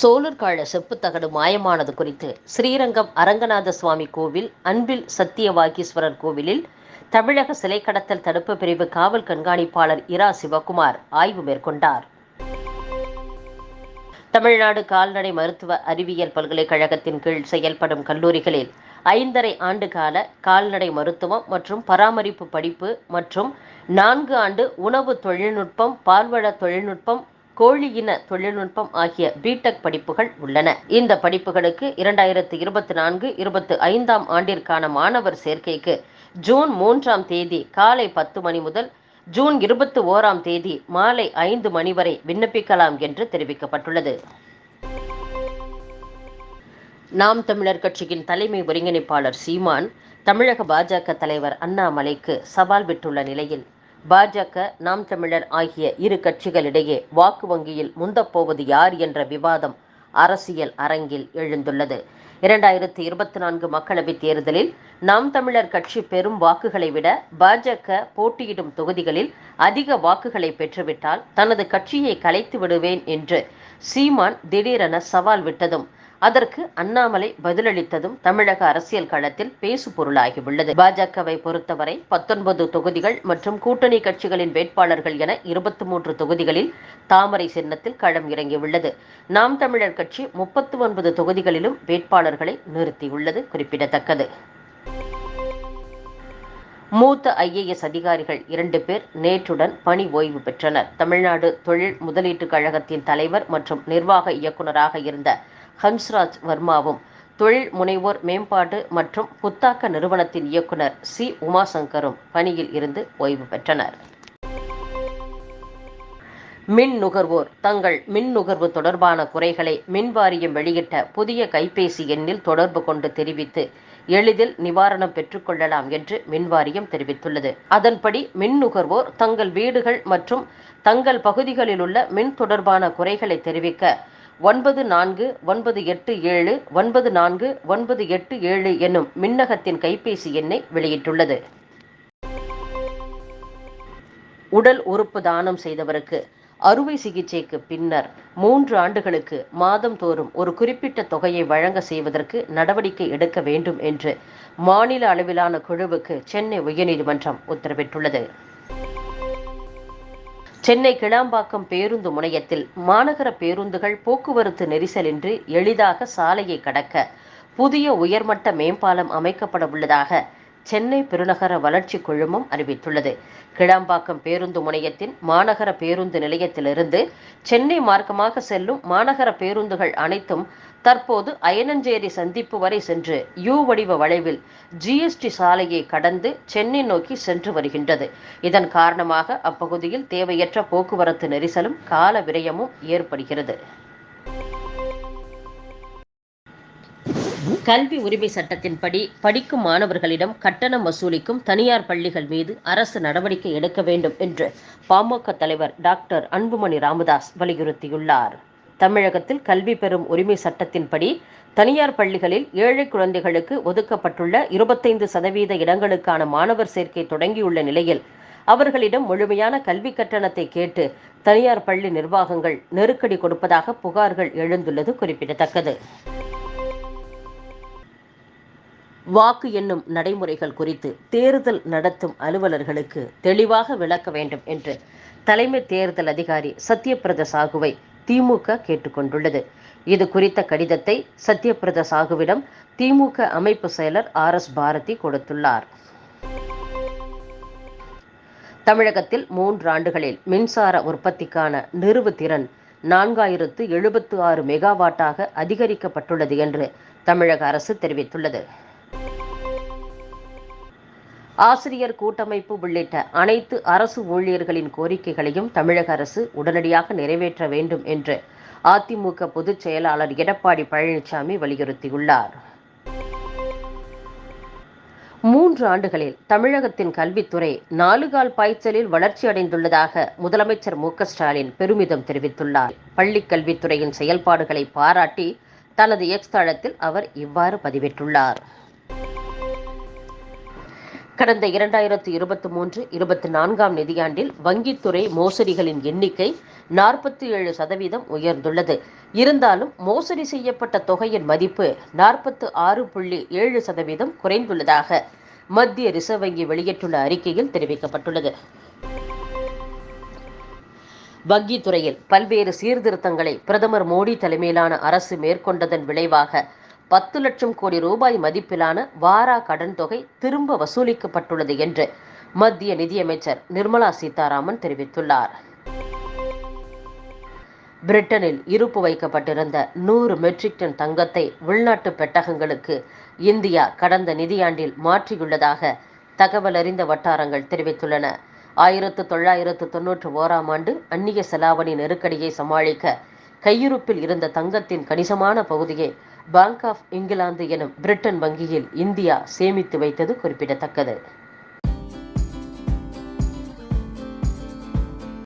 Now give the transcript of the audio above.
சோழர் கால செப்புத்தகடு மாயமானது குறித்து ஸ்ரீரங்கம் அரங்கநாத சுவாமி கோவில் அன்பில் சத்தியவாகீஸ்வரர் கோவிலில் தமிழக சிலை கடத்தல் தடுப்பு பிரிவு காவல் கண்காணிப்பாளர் இரா சிவகுமார் ஆய்வு மேற்கொண்டார். தமிழ்நாடு கால்நடை மருத்துவ அறிவியல் பல்கலைக்கழகத்தின் கீழ் செயல்படும் கல்லூரிகளில் ஐந்தரை ஆண்டு கால கால்நடை மருத்துவம் மற்றும் பராமரிப்பு படிப்பு மற்றும் நான்கு ஆண்டு உணவு தொழில்நுட்பம் பால்வள தொழில்நுட்பம் கோழி இன தொழில்நுட்பம் ஆகிய பிடெக் படிப்புகள் உள்ளன. இந்த படிப்புகளுக்கு இரண்டாயிரத்து இருபத்தி நான்கு இருபத்தி ஐந்தாம் ஆண்டிற்கான மாணவர் சேர்க்கைக்கு ஜூன் மூன்றாம் தேதி காலை பத்து மணி முதல் ஜூன் இருபத்தி ஓராம் தேதி மாலை ஐந்து மணி வரை விண்ணப்பிக்கலாம் என்று தெரிவிக்கப்பட்டுள்ளது. நாம் தமிழர் கட்சியின் தலைமை ஒருங்கிணைப்பாளர் சீமான் தமிழக பாஜக தலைவர் அண்ணாமலைக்கு சவால் விட்டுள்ள நிலையில் பாஜக நாம் தமிழர் ஆகிய இரு கட்சிகளிடையே வாக்கு வங்கியில் முந்தப்போவது யார் என்ற விவாதம் அரசியல் அரங்கில் எழுந்துள்ளது. இரண்டாயிரத்தி இருபத்தி நான்கு மக்களவைத் தேர்தலில் நாம் தமிழர் கட்சி பெரும் வாக்குகளை விட பாஜக போட்டியிடும் தொகுதிகளில் அதிக வாக்குகளை பெற்றுவிட்டால் தனது கட்சியை கலைத்து விடுவேன் என்று சீமான் திடீரென சவால் விட்டதும் அதற்கு அண்ணாமலை பதிலளித்ததும் தமிழக அரசியல் களத்தில் பேசு பொருளாகியுள்ளது. பாஜகவை பொறுத்தவரை பத்தொன்பது தொகுதிகள் மற்றும் கூட்டணி கட்சிகளின் வேட்பாளர்கள் என இருபத்தி மூன்று தொகுதிகளில் தாமரை சின்னத்தில் களம் இறங்கியுள்ளது. நாம் தமிழர் கட்சி முப்பத்தி ஒன்பது தொகுதிகளிலும் வேட்பாளர்களை நிறுத்தியுள்ளது குறிப்பிடத்தக்கது. மூத்த ஐஏஎஸ் அதிகாரிகள் இரண்டு பேர் நேற்றுடன் பணி ஓய்வு பெற்றனர். தமிழ்நாடு தொழில் முதலீட்டுக் கழகத்தின் தலைவர் மற்றும் நிர்வாக இயக்குநராக இருந்த ஹன்ஸ்ராஜ் வர்மாவும் தொழில் முனைவோர் மேம்பாடு மற்றும் புத்தாக்க நிறுவனத்தின் இயக்குனர் சி. உமாசங்கரும் பணியில் இருந்து ஓய்வு பெற்றனர். மின் நுகர்வோர் தங்கள் மின் நுகர்வு தொடர்பான குறைகளை மின் வாரியம் வெளியிட்ட புதிய கைபேசி எண்ணில் தொடர்பு கொண்டு தெரிவித்து எளிதில் நிவாரணம் பெற்றுக்கொள்ளலாம் என்று மின்வாரியம் தெரிவித்துள்ளது. அதன்படி மின் நுகர்வோர் தங்கள் வீடுகள் மற்றும் தங்கள் பகுதிகளில் உள்ள மின் தொடர்பான குறைகளை தெரிவிக்க ஒன்பது நான்கு ஒன்பது எட்டு ஏழு ஒன்பது நான்கு ஒன்பது எட்டு ஏழு என்னும் மின்னகத்தின் கைபேசி எண்ணை வெளியிட்டுள்ளது. உடல் உறுப்பு தானம் செய்தவருக்கு அறுவை சிகிச்சைக்கு பின்னர் மூன்று ஆண்டுகளுக்கு மாதந்தோறும் ஒரு குறிப்பிட்ட தொகையை வழங்க செய்வதற்கு நடவடிக்கை எடுக்க வேண்டும் என்று மாநில அளவிலான குழுவுக்கு சென்னை உயர்நீதிமன்றம் உத்தரவிட்டுள்ளது. சென்னை கிளாம்பாக்கம் பேருந்து முனையத்தில் மாநகர பேருந்துகள் போக்குவரத்து நெரிசலின்றி எளிதாக சாலையை கடக்க புதிய உயர்மட்ட மேம்பாலம் அமைக்கப்பட உள்ளதாக சென்னை பெருநகர வளர்ச்சி குழுமம் அறிவித்துள்ளது. கிளாம்பாக்கம் பேருந்து முனையத்தின் மாநகர பேருந்து நிலையத்திலிருந்து சென்னை மார்க்கமாக செல்லும் மாநகர பேருந்துகள் அனைத்தும் தற்போது அயனஞ்சேரி சந்திப்பு வரை சென்று யூ வடிவ வளைவில் ஜிஎஸ்டி சாலையை கடந்து சென்னை நோக்கி சென்று வருகின்றது. இதன் காரணமாக அப்பகுதியில் தேவையற்ற போக்குவரத்து நெரிசலும் கால விரயமும் ஏற்படுகிறது. கல்வி உரிமை சட்டத்தின்படி படிக்கும் மாணவர்களிடம் கட்டணம் வசூலிக்கும் தனியார் பள்ளிகள் மீது அரசு நடவடிக்கை எடுக்க வேண்டும் என்று பாமக தலைவர் டாக்டர் அன்புமணி ராமதாஸ் வலியுறுத்தியுள்ளார். தமிழகத்தில் கல்வி பெறும் உரிமை சட்டத்தின்படி தனியார் பள்ளிகளில் ஏழை குழந்தைகளுக்கு ஒதுக்கப்பட்டுள்ள இருபத்தைந்து சதவீத இடங்களுக்கான மாணவர் சேர்க்கை தொடங்கியுள்ள நிலையில் அவர்களிடம் முழுமையான கல்வி கட்டணத்தை கேட்டு தனியார் பள்ளி நிர்வாகங்கள் நெருக்கடி கொடுப்பதாக புகார்கள் எழுந்துள்ளது குறிப்பிடத்தக்கது. வாக்கு எண்ணும் நடைமுறைகள் குறித்து தேர்தல் நடத்தும் அலுவலர்களுக்கு தெளிவாக விளக்க வேண்டும் என்று தலைமை தேர்தல் அதிகாரி சத்யபிரத சாகுவை திமுக கேட்டுக்கொண்டுள்ளது இது குறித்த கடிதத்தை சத்யபிரத சாகுவிடம் திமுக அமைப்பு செயலர் ஆர் எஸ் பாரதி கொடுத்துள்ளார். தமிழகத்தில் மூன்று ஆண்டுகளில் மின்சார உற்பத்திக்கான நிறுவு திறன் நான்காயிரத்து எழுபத்து ஆறு மெகாவாட்டாக அதிகரிக்கப்பட்டுள்ளது என்று தமிழக அரசு தெரிவித்துள்ளது. ஆசிரியர் கூட்டமைப்பு உள்ளிட்ட அனைத்து அரசு ஊழியர்களின் கோரிக்கைகளையும் தமிழக அரசு உடனடியாக நிறைவேற்ற வேண்டும் என்று அதிமுக பொதுச் செயலாளர் எடப்பாடி பழனிசாமி வலியுறுத்தியுள்ளார். மூன்று ஆண்டுகளில் தமிழகத்தின் கல்வித்துறை நாலுகால் பாய்ச்சலில் வளர்ச்சி அடைந்துள்ளதாக முதலமைச்சர் மு ஸ்டாலின் பெருமிதம் தெரிவித்துள்ளார். பள்ளி கல்வித்துறையின் செயல்பாடுகளை பாராட்டி தனது எக்ஸ் தளத்தில் அவர் இவ்வாறு பதிவிட்டுள்ளார். கடந்த இரண்டாயிரத்தி இருபத்தி மூன்று இருபத்தி நான்காம் நிதியாண்டில் வங்கித்துறை மோசடிகளின் எண்ணிக்கை நாற்பத்தி ஏழு சதவீதம் உயர்ந்துள்ளது. இருந்தாலும் மோசடி செய்யப்பட்ட தொகையின் மதிப்பு நாற்பத்து ஆறு புள்ளி ஏழு சதவீதம் குறைந்துள்ளதாக மத்திய ரிசர்வ் வங்கி வெளியிட்டுள்ள அறிக்கையில் தெரிவிக்கப்பட்டுள்ளது. வங்கித் துறையில் பல்வேறு சீர்திருத்தங்களை பிரதமர் மோடி தலைமையிலான அரசு மேற்கொண்டதன் விளைவாக பத்து லட்சம் கோடி ரூபாய் மதிப்பிலான வாரா கடன் தொகை திரும்ப வசூலிக்கப்பட்டுள்ளது என்று மத்திய நிதியமைச்சர் நிர்மலா சீதாராமன் தெரிவித்துள்ளார். பிரிட்டனில் இருப்பு வைக்கப்பட்டிருந்த நூறு மெட்ரிக் டன் தங்கத்தை உள்நாட்டு பெட்டகங்களுக்கு இந்தியா கடந்த நிதியாண்டில் மாற்றியுள்ளதாக தகவல் அறிந்த வட்டாரங்கள் தெரிவித்துள்ளன. ஆயிரத்து தொள்ளாயிரத்து தொன்னூற்று ஓராம் ஆண்டு அந்நிய செலாவணி நெருக்கடியை சமாளிக்க கையிருப்பில் இருந்த தங்கத்தின் கணிசமான பகுதியை பேங்க் ஆஃப் இங்கிலாந்து எனும் பிரிட்டன் வங்கியில் இந்தியா சேமித்து வைத்தது குறிப்பிடத்தக்கது.